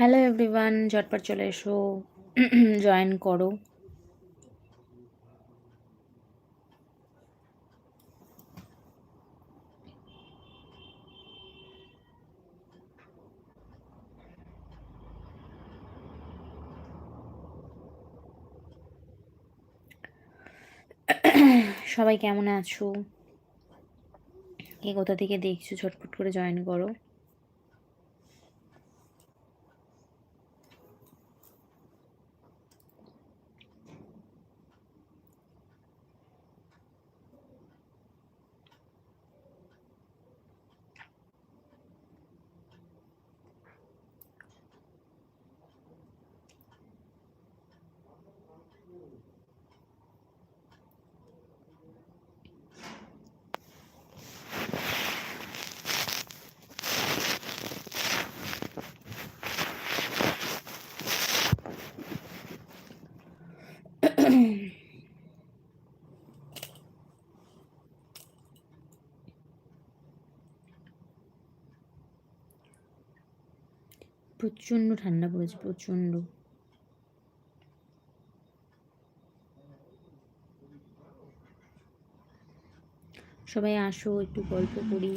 Hello everyone ঝটপট চলে এসো। জয়েন করো। সবাই কেমন আছো? কে কোথা থেকে দেখছ? ঝটপট করে জয়েন করো। প্রচণ্ড ঠান্ডা পড়েছে প্রচণ্ড। সবাই আসো একটু গল্প করি।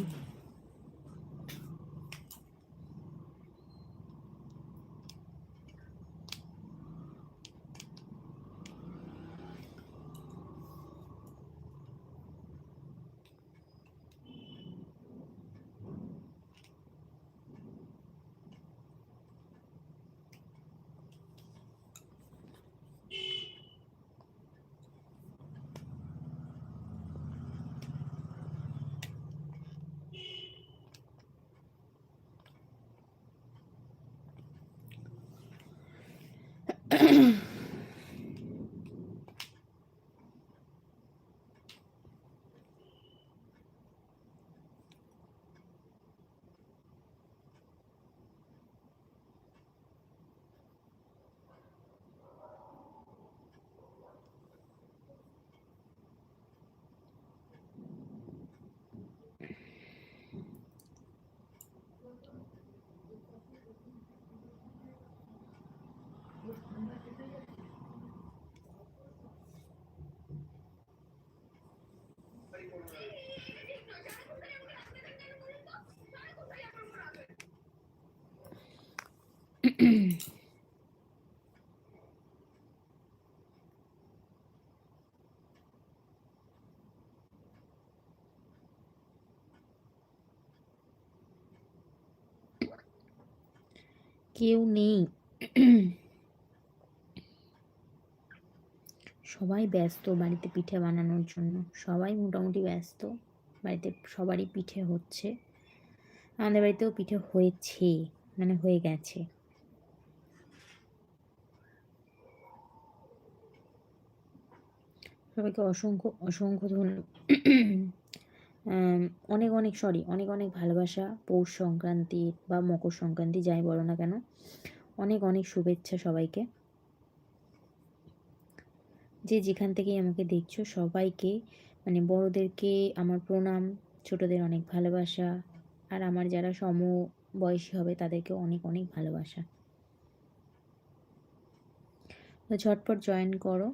কেউ নেই। সবাই ব্যস্ত বাড়িতে পিঠে বানানোর জন্য। সবাই মোটামুটি ব্যস্ত। বাড়িতে সবারই পিঠে হচ্ছে। আমাদের বাড়িতেও পিঠে হয়েছে মানে হয়ে গেছে। সবাইকে অসংখ্য অসংখ্য ধন্যবাদ। অনেক অনেক সরি অনেক অনেক ভালোবাসা পৌষ সংক্রান্তি বা মকর সংক্রান্তি যাই বলো না কেন। অনেক অনেক শুভেচ্ছা সবাইকে। যে যেখান থেকেই আমাকে দেখছ, সবাইকে মানে বড়োদেরকে আমার প্রণাম, ছোটদের অনেক ভালোবাসা, আর আমার যারা সম বয়সী হবে তাদেরকে অনেক অনেক ভালোবাসা। তো ঝটপট জয়েন করো।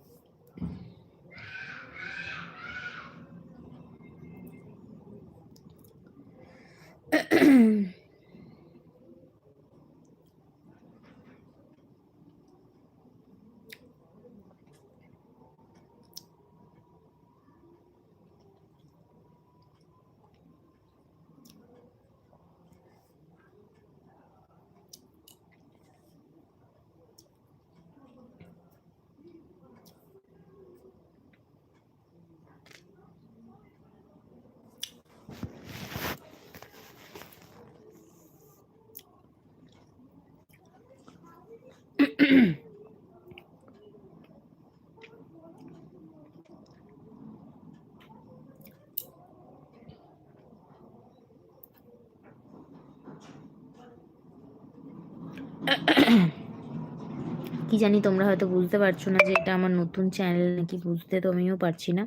কি জানি তোমরা হয়তো বুঝতে পারছ না যে এটা আমার নতুন চ্যানেল নাকি বুঝতে তো আমিও পারছি না।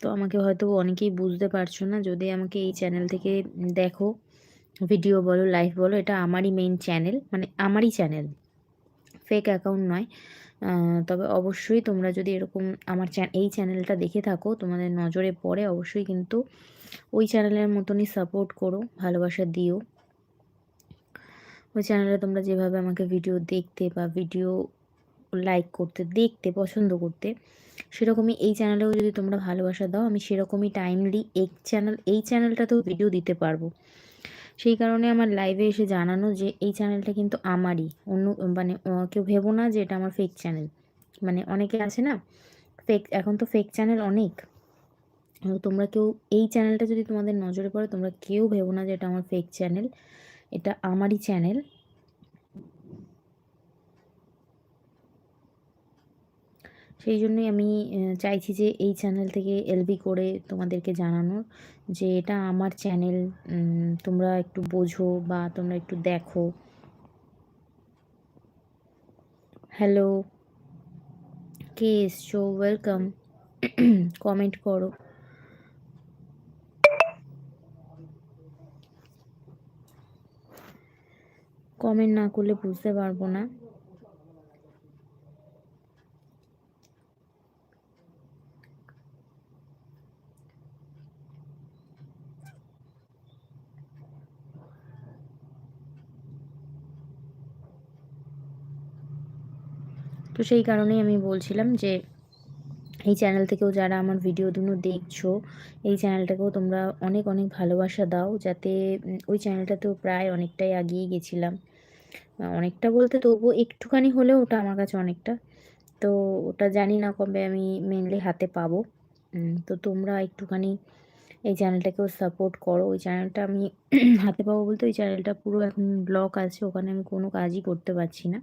তো আমাকে হয়তো অনেকেই বুঝতে পারছ না, যদি আমাকে এই চ্যানেল থেকে দেখো ভিডিও বলো লাইভ বলো, এটা আমারই মেইন চ্যানেল মানে আমারই চ্যানেল ফেক অ্যাকাউন্ট নয়। তবে অবশ্যই তোমরা যদি এরকম আমার এই চ্যানেলটা দেখে থাকো, তোমাদের নজরে পড়ে, অবশ্যই কিন্তু ওই চ্যানেলের মতনই সাপোর্ট করো, ভালোবাসা দিও। ওই চ্যানেলে তোমরা যেভাবে আমাকে ভিডিও দেখতে বা ভিডিও লাইক করতে, দেখতে, পছন্দ করতে, সেরকমই এই চ্যানেলেও যদি তোমরা ভালোবাসা দাও, আমি সেরকমই টাইমলি এই চ্যানেল এই চ্যানেলটাতেও ভিডিও দিতে পারব। সেই কারণে আমার লাইভে এসে জানানো যে, এই চ্যানেলটা কিন্তু আমারই। অন্য মানে কেউ ভেবো না যে, এটা আমার ফেক চ্যানেল মানে অনেকে আছে না ফেক এখন তো ফেক চ্যানেল অনেক। তোমরা কেউ, এই চ্যানেলটা যদি তোমাদের নজরে পড়ে, তোমরা কেউ ভেবো না যে, এটা আমার ফেক চ্যানেল এটা আমারই চ্যানেল সেই জন্যই আমি চাইছি যে এই চ্যানেল থেকে এলবি করে তোমাদেরকে জানানোর যে এটা আমার চ্যানেল তোমরা একটু বোঝো বা তোমরা একটু দেখো। হ্যালো কে এসছো? ওয়েলকাম কমেন্ট করো। কমেন্ট না করলে বুঝতে পারব না। তো সেই কারণেই আমি বলছিলাম যে, এই চ্যানেল থেকেও যারা আমার ভিডিও দুটো দেখছ, এই চ্যানেলটাকেও তোমরা অনেক অনেক ভালোবাসা দাও যাতে ওই চ্যানেলটাতেও প্রায় অনেকটাই আগিয়ে গেছিলাম। অনেকটা বলতে তবুও একটুখানি হলেও ওটা আমার কাছে অনেকটা। তো ওটা জানি না কবে আমি মেনলি হাতে পাবো। তো তোমরা একটুখানি এই চ্যানেলটাকেও সাপোর্ট করো। ওই চ্যানেলটা আমি হাতে পাবো বলতে ওই চ্যানেলটা পুরো এখন ব্লক আছে, ওখানে আমি কোনো কাজই করতে পারছি না।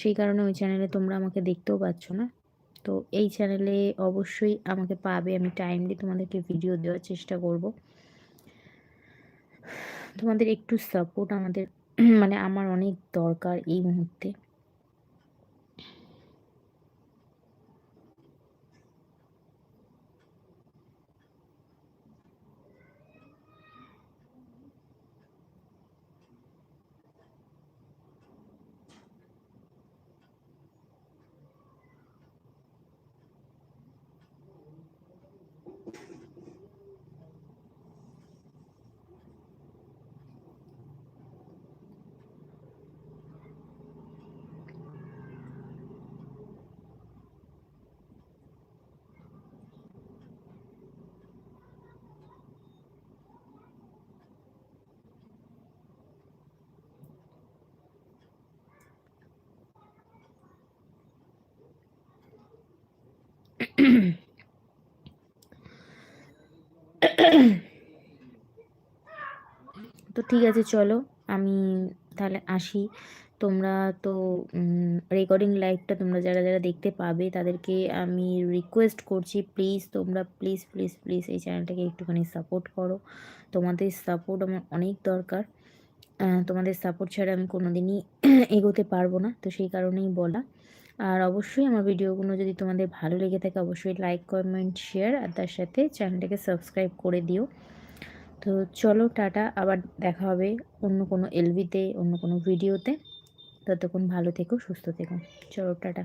সেই কারণে ওই চ্যানেলে তোমরা আমাকে দেখতেও পাচ্ছ না। তো এই চ্যানেলে অবশ্যই আমাকে পাবে। আমি টাইমলি তোমাদেরকে ভিডিও দেওয়ার চেষ্টা করব। তোমাদের একটু সাপোর্ট আমাদের মানে আমার অনেক দরকার এই মুহূর্তে তো ঠিক আছে, চলো। আমি তাহলে আসি। তোমরা তো রেকর্ডিং লাইভটা তোমরা যারা যারা দেখতে পাবে, তাদেরকে আমি রিকোয়েস্ট করছি। প্লিজ তোমরা প্লিজ প্লিজ প্লিজ এই চ্যানেলটাকে একটুখানি সাপোর্ট করো। তোমাদের সাপোর্ট আমার অনেক দরকার। তোমাদের সাপোর্ট ছাড়া আমি কোনো দিনই এগোতে পারব না। তো সেই কারণেই বলা। আর অবশ্যই আমার ভিডিওগুলো যদি তোমাদের ভালো লেগে থাকে, অবশ্যই লাইক কমেন্ট শেয়ার আর তার সাথে চ্যানেলটাকে সাবস্ক্রাইব করে দিও। তো চলো টাটা, আবার দেখা হবে অন্য কোনো এলবিতে অন্য কোনো ভিডিওতে ততক্ষণ ভালো থেকো, সুস্থ থেকো। চলো, টাটা।